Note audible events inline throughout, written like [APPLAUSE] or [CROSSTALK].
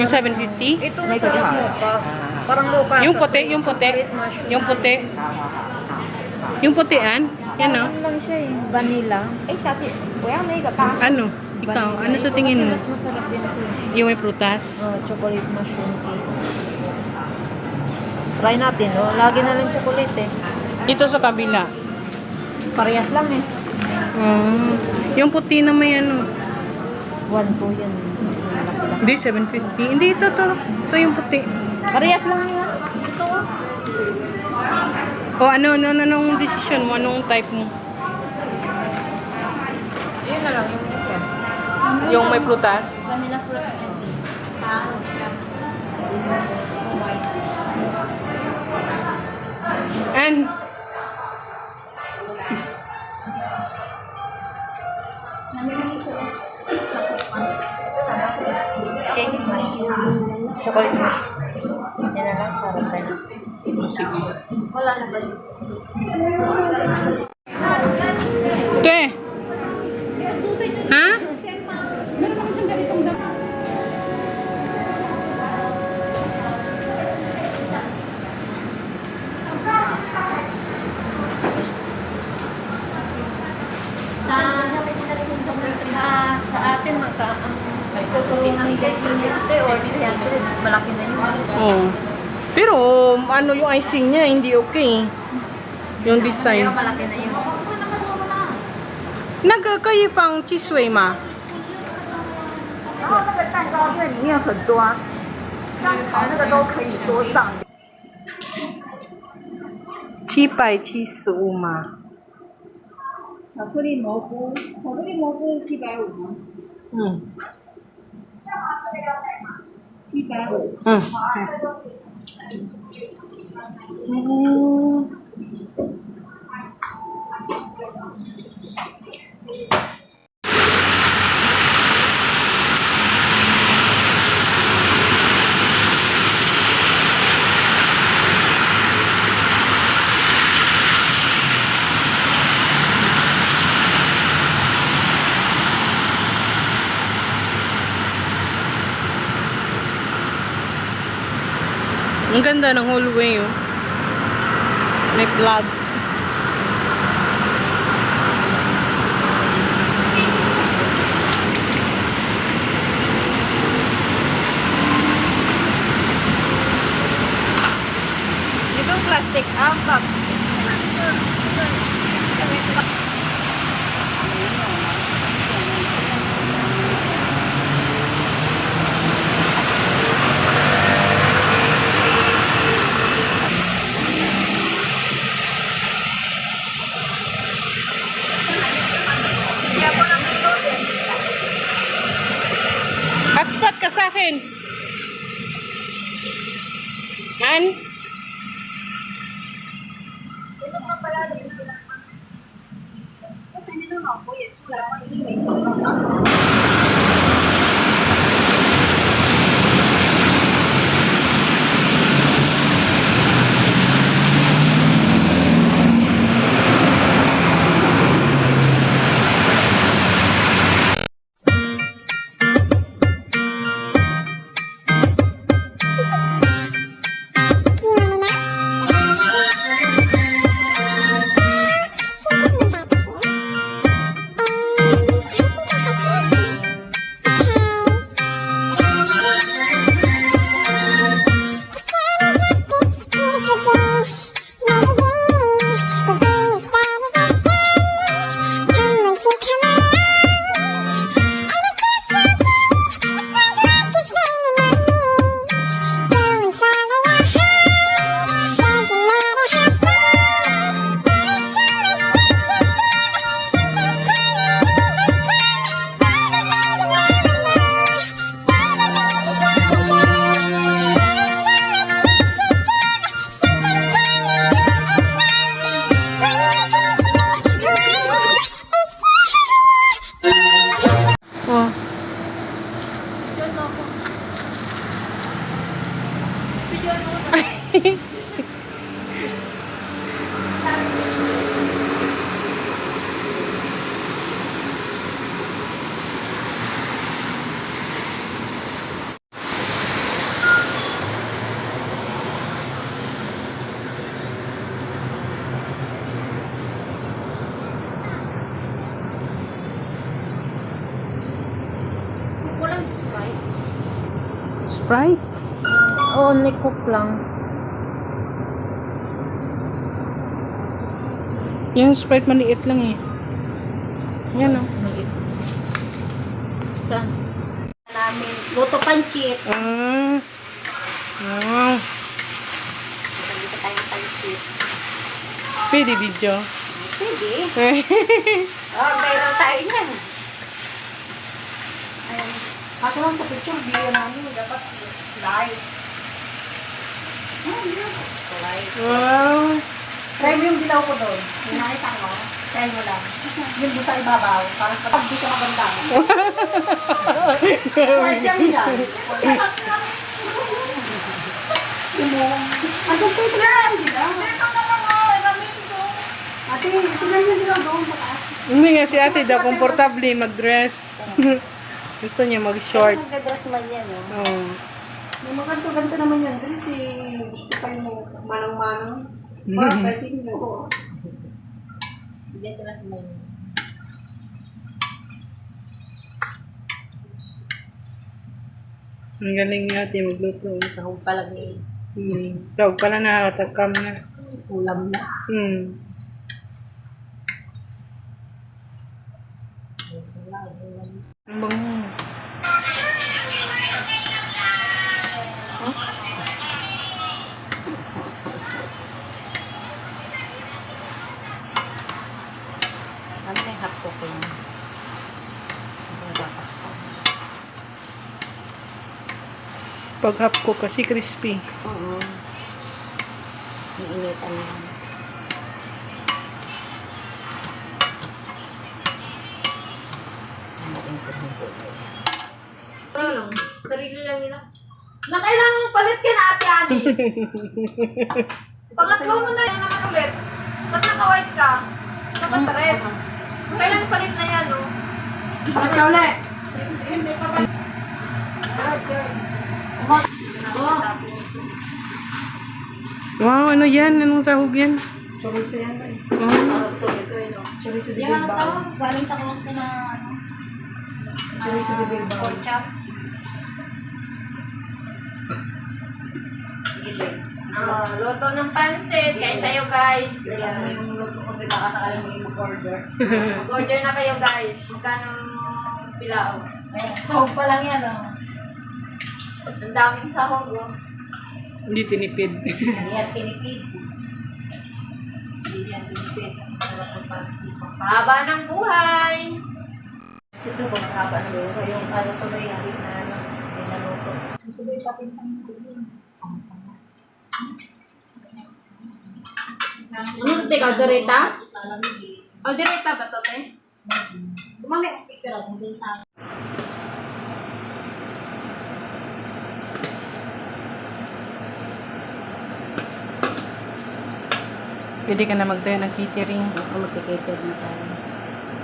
Yung 750? Ito masarap ano, mocha. Parang mocha. Yung puti, yung puti. Yung puti. Yung putian? Yan ah. o. Ano lang siya eh. Vanilla. Eh, siya. Kuya, may kapasya. Ano? Ikaw, ano sa tingin mo? Mas masarap yun ito. Eh. Yung may prutas? Oh, chocolate mushroom cake. Try natin, no? Lagi na lang chocolate eh. Ito sa kabila? Parehas lang eh. Mm. Yung puti na may ano? One po yan. Hindi, 750. Hindi, ito, ito. Ito yung puti. Parehas lang yan. Ito oh. O ano, ano, ano, anong decision mo? Anong type mo? Yun na lang yung isa. Yung may prutas? Vanilla fruit and And, Cake mushroom. Chocolate mushroom. Yan na lang para tayo. sige. Wala na ba? ano yung icing niya, hindi okay. Yung design. Pero malaki na yun. 那个可以放汽水吗？然后那个蛋糕因为里面很多啊，香草那个都可以多上。七百七十五嘛。巧克力蘑菇，巧克力蘑菇七百五吗？嗯七百五。嗯。嗯。 ang ganda ng hallway, oh. May plug. 我也出来帮你们找到 Sprite? Oo, cook lang. Yung Sprite maliit lang eh. Yan oh. Saan? Namin. Luto pancit. Ah. Wow. Dito tayong pancit. Pwede video. Pwede. [LAUGHS] Oh, mayroon tayo niyan. Ako lang sa picture, video namin. Dapat live. Live. wow. Try mo yung dilaw ko doon. Yung nakita ko. Try mo lang. Yung doon sa ibabaw. Para sa pag di ka maganda. Try dyan yan. Anong pwede na lang dilaw? Ate, tingnan mo dilaw doon. Hindi nga si ate daw komportable mag-dress. [LAUGHS] Gusto niya mag-short. Magdadress man yan. Oh. Oh. Yung mga ganito-ganito naman yan, Chris, eh, gusto pa yung manang-manang. Parang kasi nyo. Hindi ko na sa mga. Ang galing ni ate magluto. Sahog pa lang eh. Hmm. So, pala na, takam na. Ulam na. Hmm. Ang bango. Ano may hap ko yun? Ko kasi crispy. Oo. Ano lang? Sarili lang nila. Na kailangan palit siya na ate Ani. Pangatlo mo na yan naman ulit. Ba't naka-white ka? Dapat red. Kailan palit na yan, no? Palit ka ulit. Hindi pa ba? Wow, ano yan? Anong sahog yan? Chorizo yan ba eh. Oh. Chorizo de Yung ano to, Bilbao. galing sa close ko na ano, Chorizo de Bilbao. pork chop. Ah, luto ng pansit. Kain tayo guys. Ayan. yung luto ko. Baka sakaling may mag-order. [LAUGHS] Mag-order na kayo guys. Magkano pilao? Sahog pa lang yan oh. Ang daming sahog oh. Hindi tinipid. Hindi yan tinipid. Hindi yan tinipid. Sarap ng pansit. Pahaba ng buhay. Sito ba pahaba ng buhay? Yung ano sa may hari na ano. Pinaluto. Ito ba yung kapinsang ko din? Ang sama. Ano teka, direta? O, direta ba to, te? Kumami ang picture ako dun sa... Pwede ka na magtayo ng catering. Ako magkikater na tayo.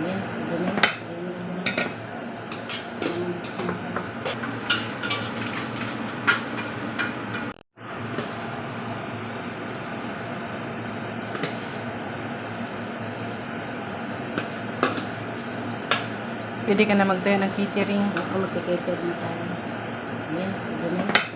Ayan, ganun. Pwede ka na magtayo ng catering. Ako magkikater na tayo. Ayan, ganun.